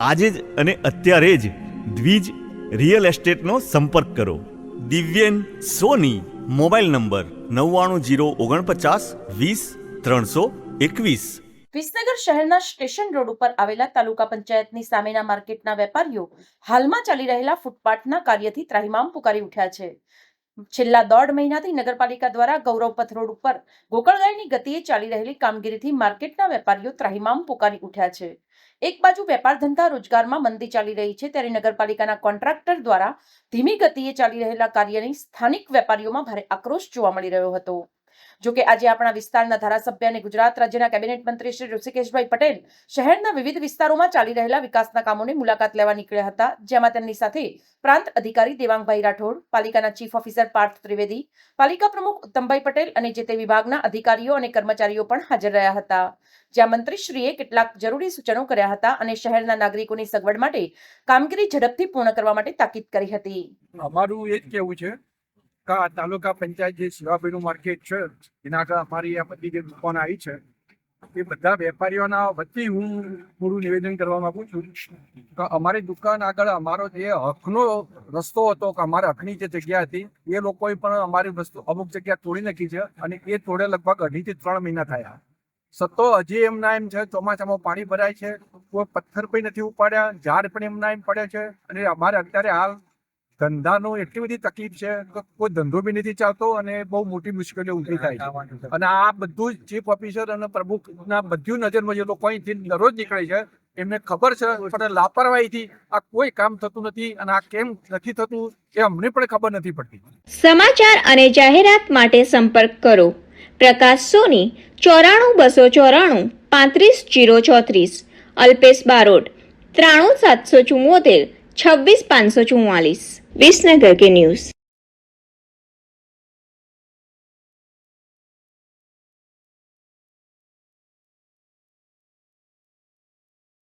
આજે જ અને અત્યારે જ દ્વિજ રિયલ એસ્ટેટનો સંપર્ક કરો. દિવ્યેન, સોની, મોબાઈલ નંબર નવ્વાણું જીરો ઓગણપચાસ વીસ ત્રણસો એકવીસ. વિસનગર શહેરના સ્ટેશન રોડ ઉપર આવેલા તાલુકા પંચાયતની સામેના માર્કેટના વેપારીઓ હાલમાં ચાલી રહેલા ફૂટપાથના કાર્યથી ત્રાહિમામ પુકારી ઉઠ્યા છે. છેલ્લા દોઢ મહિનાથી નગરપાલિકા દ્વારા ગૌરવપથ રોડ ઉપર ગોકળગાયની ગતિએ ચાલી રહેલી કામગીરીથી માર્કેટના વેપારીઓ ત્રાહિમામ પોકારી ઉઠ્યા છે. એક બાજુ વેપાર ધંધા રોજગારમાં મંદી ચાલી રહી છે ત્યારે નગરપાલિકાના કોન્ટ્રાક્ટર દ્વારા ધીમી ગતિએ ચાલી રહેલા કાર્યની સ્થાનિક વેપારીઓમાં ભારે આક્રોશ જોવા મળી રહ્યો હતો. જો કે આજે આપણા વિસ્તારના ધારાસભ્ય અને ગુજરાત રાજ્યના કેબિનેટ મંત્રી શ્રી ઋષિકેશભાઈ પટેલ શહેરના વિવિધ વિસ્તારોમાં ચાલી રહેલા વિકાસના કામોની મુલાકાત લેવા નીકળ્યા હતા, જેમાં તેમની સાથે પ્રાંત અધિકારી દેવાંગભાઈ રાઠોડ, પાલિકાના ચીફ ઓફિસર પાર્થ ત્રિવેદી, પાલિકા પ્રમુખ ઉત્તમભાઈ પટેલ અને જે તે વિભાગના અધિકારીઓ અને કર્મચારીઓ પણ હાજર રહ્યા હતા. જ્યાં મંત્રીશ્રીએ કેટલાક જરૂરી સૂચનો કર્યા હતા અને શહેરના નાગરિકોની સગવડ માટે કામગીરી ઝડપથી પૂર્ણ કરવા માટે તાકીદ કરી હતી. અમારું એ જ કહેવું છે કે તાલુકા પંચાયત જે સેવાભાઈનું માર્કેટ છે, એના આગળ અમારી આ બધી જે દુકાન આવી છે, એ બધા વેપારીઓના વચ્ચે હું થોડું નિવેદન કરવા માંગુ છું કે અમારી દુકાન આગળ અમારો જે હકનો રસ્તો હતો કે અમારા હકની જે જગ્યા હતી, એ લોકોએ પણ અમારી વસ્તુ અમુક જગ્યા તોડી નાખી છે અને એ તોડે લગભગ અઢીથી ત્રણ મહિના થયા. સત્તો હજી એમના એમ છે, ચોમાસામાં પાણી ભરાય છે, કોઈ પથ્થર પણ નથી ઉપાડ્યા, ઝાડ પણ એમના એમ પડે છે અને અમારે અત્યારે હાલ ધંધાનો એટલી બધી તકલીફ છે કે કોઈ ધંધો બી નથી ચાલતો અને બહુ મોટી મુશ્કેલીઓ ઊભી થાય છે. અને આ બધું જ ચીફ ઓફિસર અને પ્રમુખના બધું નજરમાં જે લોકો અહીંથી દરરોજ નીકળે છે એમને ખબર છે પણ લાપરવાહીથી આ કોઈ કામ થતું નથી અને આ કેમ નથી થતું એ અમને પણ ખબર નથી પડતી. સમાચાર અને જાહેરાત માટે સંપર્ક કરો. પ્રકાશ સોની ચોરાણું બસો ચોરાણું પાંત્રીસ જીરો ચોત્રીસ. અલ્પેશ બારોટ ત્રાણું સાતસો ચુમ્મોતેર છવ્વીસ પાંચસો ચુમ્માલીસ વિસનગર કે ન્યૂઝ.